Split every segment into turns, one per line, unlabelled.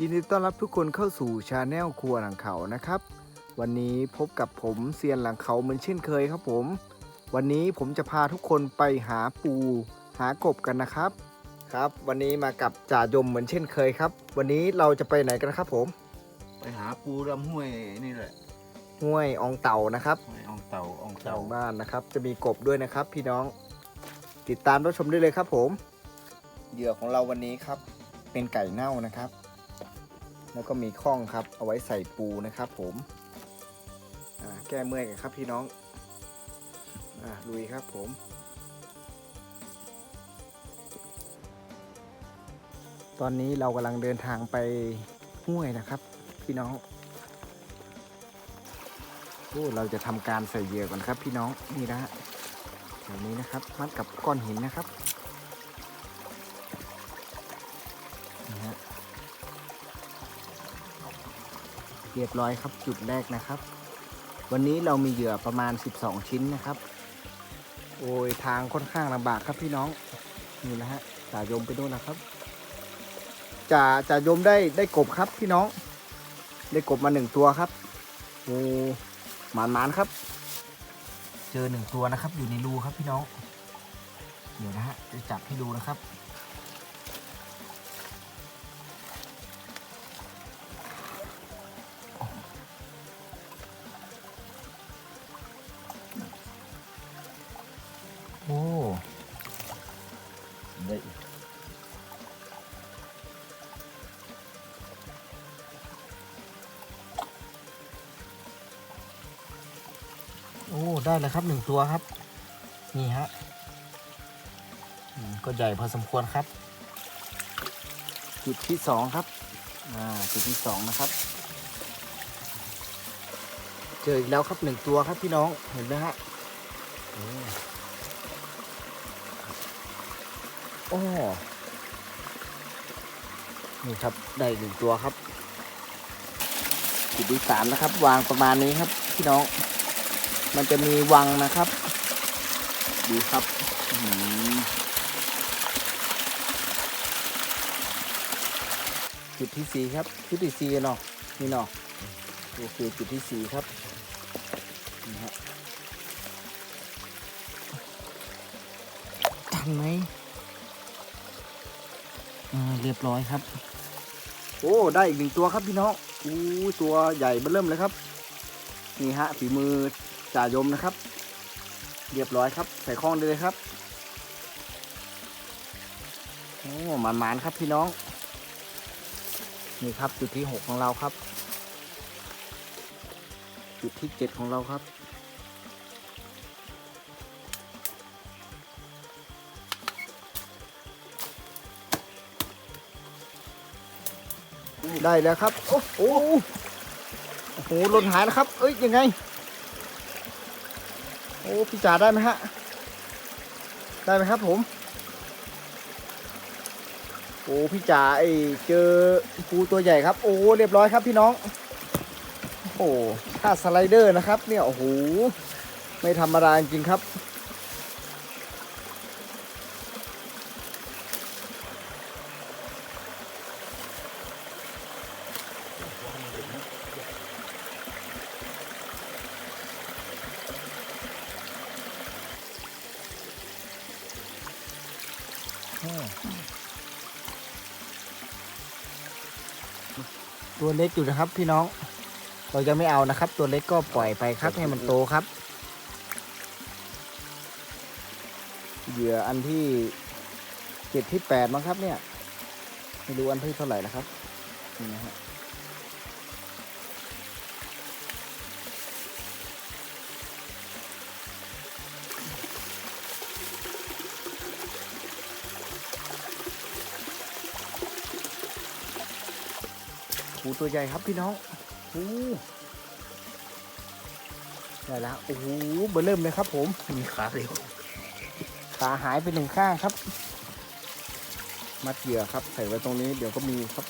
ยินดีต้อนรับทุกคนเข้าสู่ชาแนลครัวหลังเขานะครับ วันนี้พบกับผมเซียนหลังเขาเหมือนเช่นเคยครับผม วันนี้ผมจะพาทุกคนไปหาปู หากบกันนะครับ ครับ วันนี้มากับจ่ายมเหมือนเช่นเคยครับ วันนี้เราจะไปไหนกันครับผม
ไปหาปูลำห้วยนี่แหละ
ห้วยอองเต่านะครับ
ห้วยอองเต่าออง
เต่า
เต่า
บ้านนะครับ จะมีกบด้วยนะครับ พี่น้องติดตามรับชมได้เลยครับผม เหยื่อของเราวันนี้ครับ เป็นไก่เน่านะครับ แล้วก็มีข้องครับ เอาไว้ใส่ปูนะครับ ผมแก้เมื่อยกันครับพี่น้องอลุยครับผมตอนนี้เรากำลังเดินทางไปห้วยนะครับ พี่น้องโอ้เราจะทำการใส่เหยื่อก่อนครับ พี่น้องนี่นะฮะแถวนี้นะครับ มัดกับก้อนหินนะครับ เรียบร้อยครับจุดแรกนะครับ วันนี้เรามีเหยื่อประมาณ 12 ชิ้นนะครับ โอ้ยทางค่อนข้างลำบากครับพี่น้องนี่นะฮะจ่ายมไปด้วยนะครับจ่าจ่ายมได้ได้กบครับพี่น้อง ได้กบมาหนึ่งตัวครับโอ้หมานหมานครับ เจอหนึ่งตัวนะครับ อยู่ในรูครับพี่น้องเดี๋ยวนะฮะจะจับให้ดูนะครับ ได้แล้วครับหนึ่งตัวครับ นี่ฮะก็ใหญ่พอสมควรครับ จุดที่สองครับอ่าจุดที่สองนะครับ เจออีกแล้วครับหนึ่งตัวครับพี่น้องเห็นไหมฮะโอ้นี่ครับได้หนึ่งตัวครับจุดที่สามนะครับ วางประมาณนี้ครับพี่น้อง มันจะมีวังนะครับ ดูครับจุดที่สี่ครับ จุดที่สี่เนาะนี่เนาะโอเคจุดที่สี่ครับนี่ฮะทันไหมอ่าเรียบร้อยครับ โอ้ ได้อีกหนึ่งตัวครับพี่น้องอู้ตัวใหญ่เบ้อเริ่มเลยครับ นี่ฮะฝีมือ จ่ายมนะครับ เรียบร้อยครับ ใส่ข้องได้เลยครับโอ้หมานๆครับพี่น้อง นี่ครับจุดที่หกของเราครับ จุดที่เจ็ดของเราครับได้แล้วครับ โอ้โหโอ้โหหล่นหายแล้วครับ เอ้ยยังไง โอ้พี่จ๋าได้ไหมฮะ ได้ไหมครับผม โอ้พี่จ๋าไอเจอปูตัวใหญ่ครับ โอ้เรียบร้อยครับพี่น้อง โอ้ถ้าสไลเดอร์นะครับ เนี่ยโอ้โหไม่ธรรมดาจริงครับ ตัวเล็กอยู่นะครับ พี่น้อง เราจะไม่เอานะครับ ตัวเล็กก็ปล่อยไปครับให้มันโตครับ เหยื่ออันที่เจ็ดที่แปดมั้งครับเนี่ย ไม่รู้อันที่เท่าไหร่นะครับนี่นะฮะ ปูตัวใหญ่ครับพี่น้องโอ้ได้แล้วโอ้โหเบอร์เริ่มเลยครับ ผม
มีขาเร็ว
ขาหายไปหนึ่งข้างครับ มัดเหยื่อครับใส่ไว้ตรงนี้เดี๋ยวก็มีครับ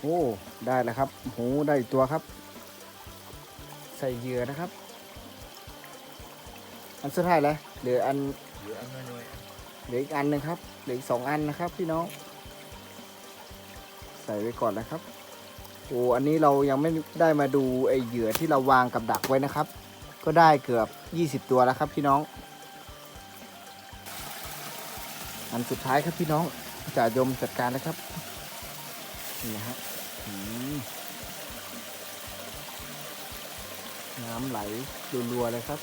โอ้ ได้แล้วครับโหได้ตัวครับ ส่เหยื่อนะครับ อันสุดท้ายเลยเหลืออัน
เหลืออันน้อย
เหลืออีกอันหนึ่งครับเหลืออีกสองอันนะครับพี่น้อง ใส่ไว้ก่อนนะครับโอ้อันนี้เรายังไม่ได้มาดูไอเหยื่อที่เราวางกับดักไว้นะครับ ก็ได้เกือบ 20 ตัวแล้วครับพี่น้อง อันสุดท้ายครับพี่น้องจ่ายมจัดการแล้วครับนี่นะฮะอื น้ำไหลรัวๆเลยครับ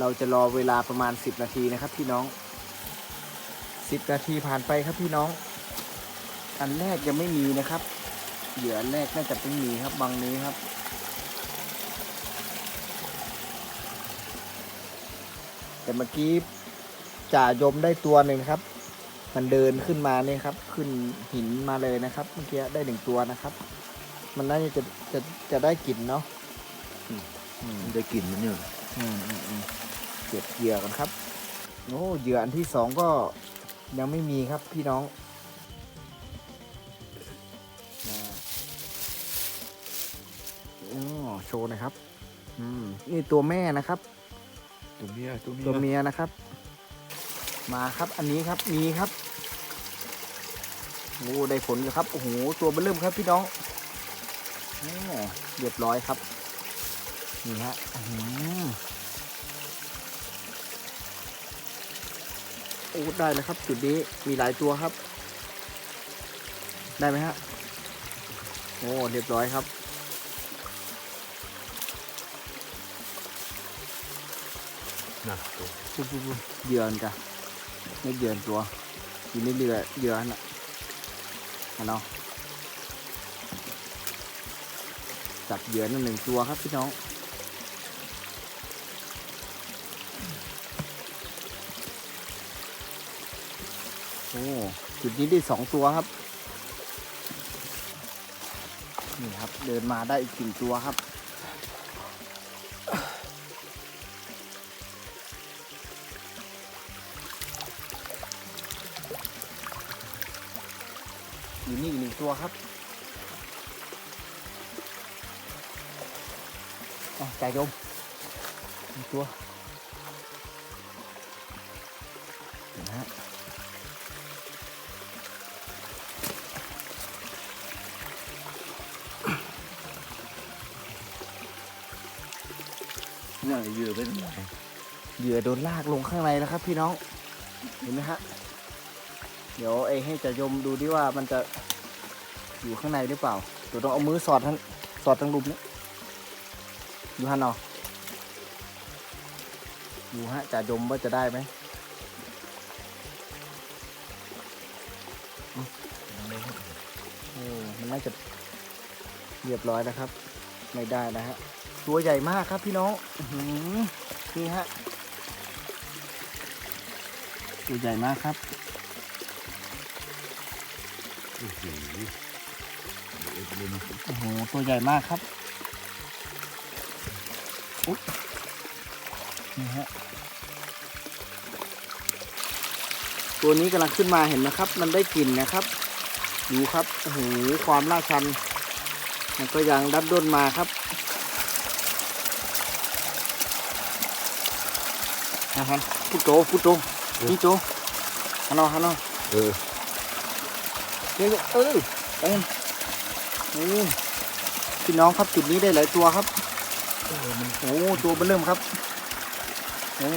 เราจะรอเวลาประมาณ 10 นาทีนะครับพี่น้อง 10 นาทีผ่านไปครับพี่น้อง อันแรกยังไม่มีนะครับ เหยื่ออันแรกน่าจะเป็นมีครับบางนี้ครับ แต่เมื่อกี้จ่ายมได้ตัวหนึ่งครับ มันเดินขึ้นมาเนี่ยครับ ขึ้นหินมาเลยนะครับ เมื่อกี้ได้หนึ่งตัวนะครับ มันน่าจะจะจะได้กลิ่นเนาะอืมอืม
ๆมันได้กลิ่นมันเนี่ย
อืมอืมอืมเก็บเหยื่อกันครับโอ้เหยื่ออันที่สองก็ยังไม่มีครับพี่น้องอ่าอ๋อโชว์หนะครับ อืม นี่ตัวแม่นะครับ
ตัวเมียตัวเมีย
ตัวเมียนะครับ มาครับอันนี้ครับมีครับโอ้ได้ผลอยู่ครับโอ้โหตัวเบิ่มเริ่มครับพี่น้องเรียบร้อยครับนี่ฮะอื้อหือโอ้ได้แล้วครับจุดนี้มีหลายตัวครับ ได้ไหมฮะโอ้เรียบร้อยครับ
นะ
ปุ๊บปุ๊บปุ๊บเหยื่อกันไม่เหยื่อตัวอยู่ในเรือเหยื่อน่ะอันเนาะจับเหยื่อนั่นหนึ่งตัวครับพี่น้องโอ้จุดนี้ได้สองตัวครับ นี่ครับ เดินมาได้อีกสี่ตัวครับ อยู่นี่อีกหนึ่งตัวครับอะจ่ายดมหนึ่งตัวเห็นไหมฮะ
เนี่ยเหยื่อเป็นไง
เหยื่อโดนลากลงข้างในแล้วครับ พี่น้อง เห็นไหมฮะ เดี๋ยวไอ้ให้จ่ายมดูดิว่ามันจะอยู่ข้างในหรือเปล่าเดี๋ยวต้องเอามือสอดทั้งสอดทั้งลุมนี้อยู่ฮะเนาะอยู่ฮะจ่ายมว่าจะได้ไหมโอ้มันน่าจะเรียบร้อยแล้วครับ ไม่ได้นะฮะตัวใหญ่มากครับพี่น้องนี่ฮะตัวใหญ่มากครับ
โอ้โห
โอ้โห ตัวใหญ่มากครับอุ๊ยนี่ฮะ ตัวนี้กำลังขึ้นมาเห็นไหมครับ มันได้กลิ่นนะครับ ดูครับ โอ้โห ความล่าชัน มันก็ยังดับด้นมาครับนะครับพุทโตพุทโตนี่โตฮันนอฮันนอ
เออ
เดี๋ยวเออเอ็มโอ้พี่น้องครับจุดนี้ได้หลายตัวครับ
เออมัน
โอ้ตัวเบอร์เริ่มครับโอ้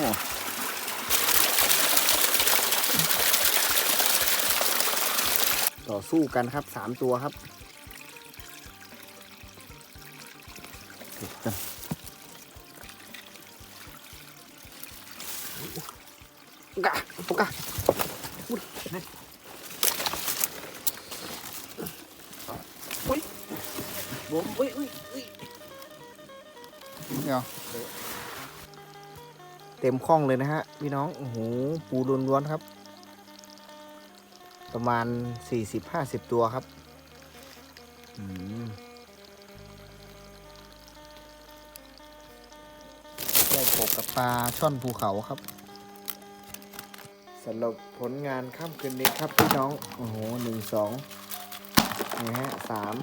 ต่อสู้กันครับสามตัวครับเก็บกันกะปุ๊กกะอุ้ยนี่อุ้ย บมอุ้ยอุ้ยอุ้ยเนี่ยเต็มคล่องเลยนะฮะ พี่น้อง โอ้โห ปูล้วนๆครับ ประมาณ 40-50 ตัวครับได้ปกกับปลาช่อนภูเขาครับสำหรับผลงานข้ามคืนนี้ครับพี่น้อง โอ้โหหนึ่งสองนี่ฮะสาม